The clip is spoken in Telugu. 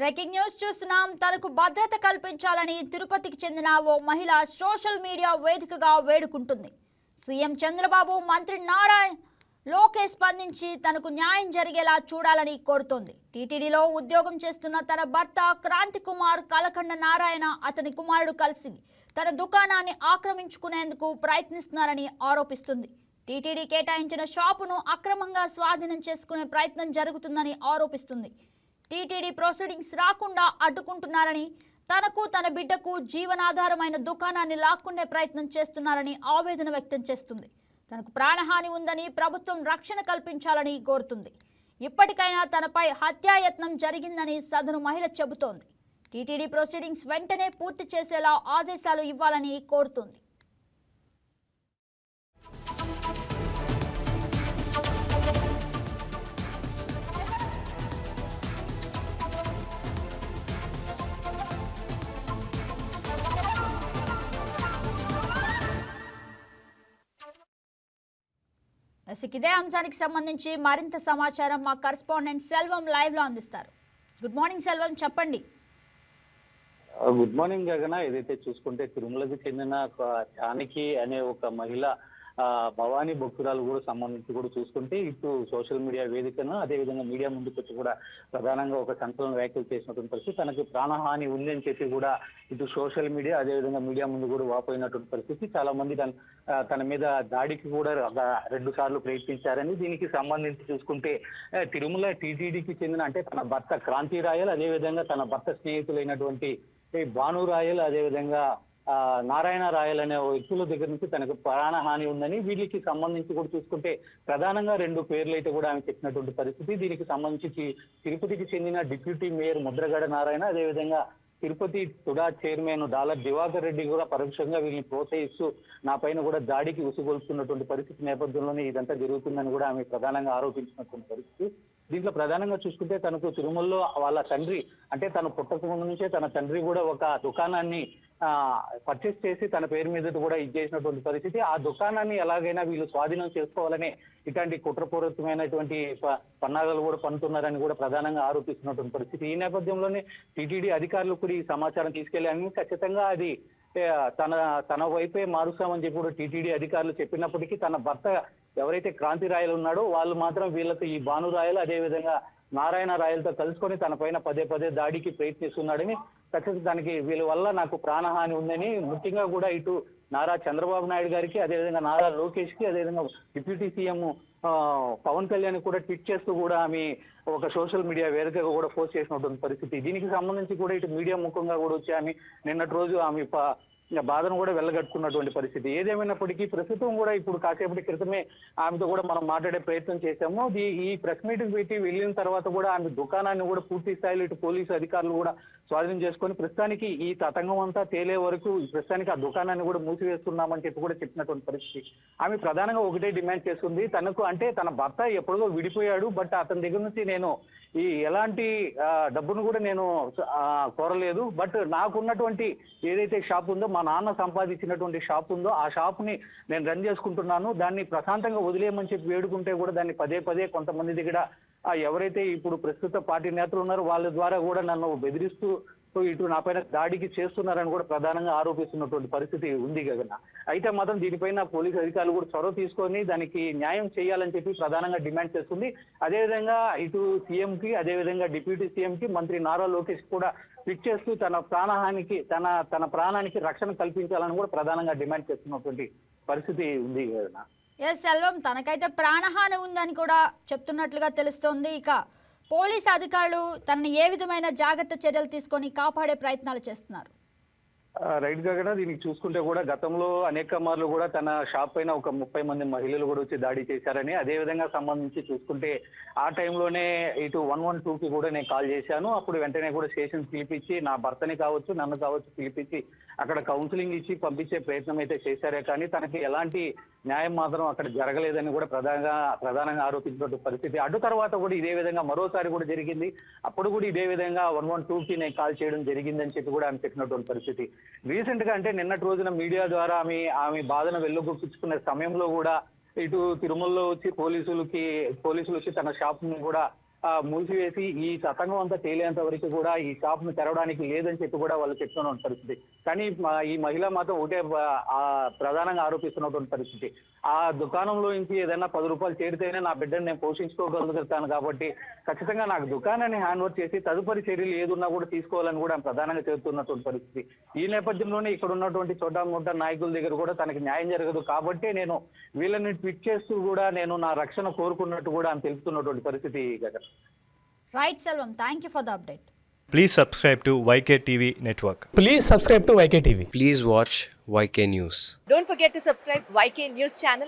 బ్రేకింగ్ న్యూస్ చూస్తున్నాం. తనకు భద్రత కల్పించాలని తిరుపతికి చెందిన ఓ మహిళ సోషల్ మీడియా వేదికగా వేడుకుంటుంది. సీఎం చంద్రబాబు మంత్రి నారాయణ్ లోకేష్ స్పందించి తనకు న్యాయం జరిగేలా చూడాలని కోరుతోంది. టీటీడీలో ఉద్యోగం చేస్తున్న తన భర్త క్రాంతి కుమార్ కలకండ నారాయణ అతని కుమారుడు కలిసి తన దుకాణాన్ని ఆక్రమించుకునేందుకు ప్రయత్నిస్తున్నారని ఆరోపిస్తుంది. టీటీడీ కేటాయించిన షాపును అక్రమంగా స్వాధీనం చేసుకునే ప్రయత్నం జరుగుతుందని ఆరోపిస్తుంది. టీటీడీ ప్రొసీడింగ్స్ రాకుండా అడ్డుకుంటున్నారని తనకు తన బిడ్డకు జీవనాధారమైన దుకాణాన్ని లాక్కునే ప్రయత్నం చేస్తున్నారని ఆవేదన వ్యక్తం చేస్తుంది. తనకు ప్రాణహాని ఉందని ప్రభుత్వం రక్షణ కల్పించాలని కోరుతుంది. ఇప్పటికైనా తనపై హత్యాయత్నం జరిగిందని సదరు మహిళ చెబుతోంది. టీటీడీ ప్రొసీడింగ్స్ వెంటనే పూర్తి చేసేలా ఆదేశాలు ఇవ్వాలని కోరుతుంది. అసలు ఇదే అంశానికి సంబంధించి మరింత సమాచారం మా కరస్పాండెంట్ సెల్వం లైవ్లో అందిస్తారు. గుడ్ మార్నింగ్ సెల్వం చెప్పండి. గుడ్ మార్నింగ్ గగన ఏదైతే చూసుకుంటే తిరుమలకి చెందిన ఒక జానకి అనే ఒక మహిళ భవానీ భక్తురాలు కూడా సంబంధించి కూడా చూసుకుంటే ఇటు సోషల్ మీడియా వేదికను అదేవిధంగా మీడియా ముందుకు వచ్చి కూడా ప్రధానంగా ఒక సంచలన వ్యాఖ్యలు చేసినటువంటి పరిస్థితి. తనకి ప్రాణహాని ఉందని అని చెప్పి కూడా ఇటు సోషల్ మీడియా అదేవిధంగా మీడియా ముందు కూడా వాపోయినటువంటి పరిస్థితి. చాలా మంది తన తన మీద దాడికి కూడా రెండు సార్లు ప్రయత్నించారని దీనికి సంబంధించి చూసుకుంటే తిరుమల టీటీడీకి చెందిన అంటే తన భర్త క్రాంతి రాయల్ అదేవిధంగా తన భర్త స్నేహితులైనటువంటి భాను రాయల్ అదేవిధంగా నారాయణ రాయల్ అనే వ్యక్తుల దగ్గర నుంచి తనకు ప్రాణహాని ఉందని వీళ్ళకి సంబంధించి కూడా చూసుకుంటే ప్రధానంగా రెండు పేర్లు అయితే కూడా ఆమె చెప్పినటువంటి పరిస్థితి. దీనికి సంబంధించి తిరుపతికి చెందిన డిప్యూటీ మేయర్ ముద్రగడ నారాయణ అదేవిధంగా తిరుపతి తుడా చైర్మన్ డాలర్ దివాకర్ రెడ్డి కూడా పరోక్షంగా వీళ్ళని ప్రోత్సహిస్తూ నా పైన కూడా దాడికి ఉసుగొల్పుతున్నటువంటి పరిస్థితి నేపథ్యంలోనే ఇదంతా జరుగుతుందని కూడా ఆమె ప్రధానంగా ఆరోపించినటువంటి పరిస్థితి. దీంట్లో ప్రధానంగా చూసుకుంటే తనకు తిరుమలలో వాళ్ళ తండ్రి అంటే తను పుట్టక ముందు నుంచే తన తండ్రి కూడా ఒక దుకాణాన్ని పర్చేస్ చేసి తన పేరు మీద కూడా ఇచ్చేసినటువంటి పరిస్థితి. ఆ దుకాణాన్ని ఎలాగైనా వీళ్ళు స్వాధీనం చేసుకోవాలని ఇట్లాంటి కుట్రపూరితమైనటువంటి ప- పన్నాగాలు కూడా పన్నుతున్నారని కూడా ప్రధానంగా ఆరోపిస్తున్నటువంటి పరిస్థితి. ఈ నేపథ్యంలోనే టీటీడీ అధికారులు కూడా ఈ సమాచారం తీసుకెళ్ళి ఖచ్చితంగా అది తన తన వైపే మారుస్తామని చెప్పి కూడా టీటీడీ అధికారులు చెప్పినప్పటికీ తన భర్త ఎవరైతే క్రాంతి రాయలు ఉన్నాడో వాళ్ళు మాత్రం వీళ్ళతో ఈ భాను రాయలు అదేవిధంగా నారాయణ రాయలతో కలుసుకొని తన పైన పదే పదే దాడికి ప్రయత్నిస్తున్నాడని ఖచ్చితంగా దానికి వీళ్ళ వల్ల నాకు ప్రాణహాని ఉందని ముఖ్యంగా కూడా ఇటు నారా చంద్రబాబు నాయుడు గారికి అదేవిధంగా నారా లోకేష్కి అదేవిధంగా డిప్యూటీ సీఎం పవన్ కళ్యాణ్ కూడా ట్వీట్ చేస్తూ కూడా ఆమె ఒక సోషల్ మీడియా వేదికగా కూడా పోస్ట్ చేసినటువంటి పరిస్థితి. దీనికి సంబంధించి కూడా ఇటు మీడియా ముఖంగా కూడా వచ్చి ఆమె నిన్నటి రోజు ఆమె ఇంకా బాధను కూడా వెళ్ళగట్టుకున్నటువంటి పరిస్థితి. ఏదేమైనప్పటికీ ప్రస్తుతం కూడా ఇప్పుడు కాసేపటి క్రితమే ఆమెతో కూడా మనం మాట్లాడే ప్రయత్నం చేశాము. ఈ ప్రెస్ మీటింగ్ పెట్టి వెళ్ళిన తర్వాత కూడా ఆమె దుకాణాన్ని కూడా పూర్తి స్థాయిలో ఇటు పోలీసు అధికారులు కూడా స్వాధీనం చేసుకొని ప్రస్తుతానికి ఈ తతంగం అంతా తేలే వరకు ప్రస్తుతానికి ఆ దుకాణాన్ని కూడా మూసివేస్తున్నామని చెప్పి కూడా చెప్పినటువంటి పరిస్థితి. ఆమె ప్రధానంగా ఒకటే డిమాండ్ చేస్తుంది. తనకు అంటే తన భర్త ఎప్పుడో విడిపోయాడు బట్ అతని దగ్గర నుంచి నేను ఈ ఎలాంటి డబ్బును కూడా నేను కోరలేదు. బట్ నాకున్నటువంటి ఏదైతే షాప్ ఉందో మా నాన్న సంపాదించినటువంటి షాప్ ఉందో ఆ షాప్ని నేను రన్ చేసుకుంటున్నాను. దాన్ని ప్రశాంతంగా వదిలేయమని చెప్పి వేడుకుంటే కూడా దాన్ని పదే పదే కొంతమంది దగ్గర ఎవరైతే ఇప్పుడు ప్రస్తుత పార్టీ నేతలు ఉన్నారో వాళ్ళ ద్వారా కూడా నన్ను బెదిరిస్తూ సో ఇటు నా పైన దాడికి చేస్తున్నారని కూడా ప్రధానంగా ఆరోపిస్తున్నటువంటి పరిస్థితి ఉంది గగన. అయితే మాత్రం దీనిపైన పోలీస్ అధికారులు కూడా చొరవ తీసుకొని దానికి న్యాయం చేయాలని చెప్పి ప్రధానంగా డిమాండ్ చేస్తుంది. అదేవిధంగా ఇటు సీఎం కి అదేవిధంగా డిప్యూటీ సీఎం కి మంత్రి నారా లోకేష్ కూడా ట్విట్ చేస్తూ తన ప్రాణహానికి తన తన ప్రాణానికి రక్షణ కల్పించాలని కూడా ప్రధానంగా డిమాండ్ చేస్తున్నటువంటి పరిస్థితి ఉంది గగన. ఎస్ సెల్వం తనకైతే ప్రాణహాని ఉందని కూడా చెప్తున్నట్లుగా తెలుస్తోంది. ఇక పోలీస్ అధికారులు తనని ఏ విధమైన జాగ్రత్త చర్యలు తీసుకొని కాపాడే ప్రయత్నాలు చేస్తున్నారు? రైట్ గగన దీనికి చూసుకుంటే కూడా గతంలో అనేక మార్లు కూడా తన షాప్ పైన ఒక ముప్పై మంది మహిళలు కూడా వచ్చి దాడి చేశారని అదే విధంగా సంబంధించి చూసుకుంటే ఆ టైంలోనే ఇటు వన్ వన్కి కూడా నేను కాల్ చేశాను. అప్పుడు వెంటనే కూడా స్టేషన్ పిలిపించి నా భర్తని కావచ్చు నన్ను కావచ్చు పిలిపించి అక్కడ కౌన్సిలింగ్ ఇచ్చి పంపించే ప్రయత్నం అయితే చేశారే కానీ తనకి ఎలాంటి న్యాయం మాత్రం అక్కడ జరగలేదని కూడా ప్రధానంగా ప్రధానంగా ఆరోపించినటువంటి పరిస్థితి. అడ్డు తర్వాత కూడా ఇదే విధంగా మరోసారి కూడా జరిగింది. అప్పుడు కూడా ఇదే విధంగా వన్ వన్ టూకి నేను కాల్ చేయడం జరిగిందని చెప్పి కూడా ఆమె చెప్పినటువంటి పరిస్థితి. రీసెంట్గా అంటే నిన్నటి రోజున మీడియా ద్వారా ఆమె ఆమె బాధను వెళ్ళగొప్పించుకునే సమయంలో కూడా ఇటు తిరుమలలో వచ్చి పోలీసులకి పోలీసులు వచ్చి తన షాప్ని కూడా మూసివేసి ఈ సతంగం అంతా తేలేంత వరకు కూడా ఈ షాప్ను తెరవడానికి లేదని చెప్పి కూడా వాళ్ళు చెప్తున్న పరిస్థితి. కానీ ఈ మహిళ మాత్రం ఒకటే ఆ, ప్రధానంగా ఆరోపిస్తున్నటువంటి పరిస్థితి. ఆ దుకాణంలో నుంచి ఏదైనా పది రూపాయలు చేరితేనే నా బిడ్డను నేను పోషించుకోగలుగుతాను కాబట్టి ఖచ్చితంగా నాకు దుకాణాన్ని హ్యాండ్ ఓవర్ చేసి తదుపరి చర్యలు ఏదున్నా కూడా తీసుకోవాలని కూడా ప్రధానంగా చెబుతున్నటువంటి పరిస్థితి. ఈ నేపథ్యంలోనే ఇక్కడ ఉన్నటువంటి చోటా మోటా నాయకుల దగ్గర కూడా తనకి న్యాయం జరగదు కాబట్టి నేను వీళ్ళని ట్విట్ చేస్తూ కూడా నేను నా రక్షణ కోరుకున్నట్టు కూడా ఆమె తెలుపుతున్నటువంటి పరిస్థితి Gagan. Right, Selvam. Thank you for the update. Please subscribe to YKTV Network. Please subscribe to YKTV. Please watch YK News. Don't forget to subscribe YK News channel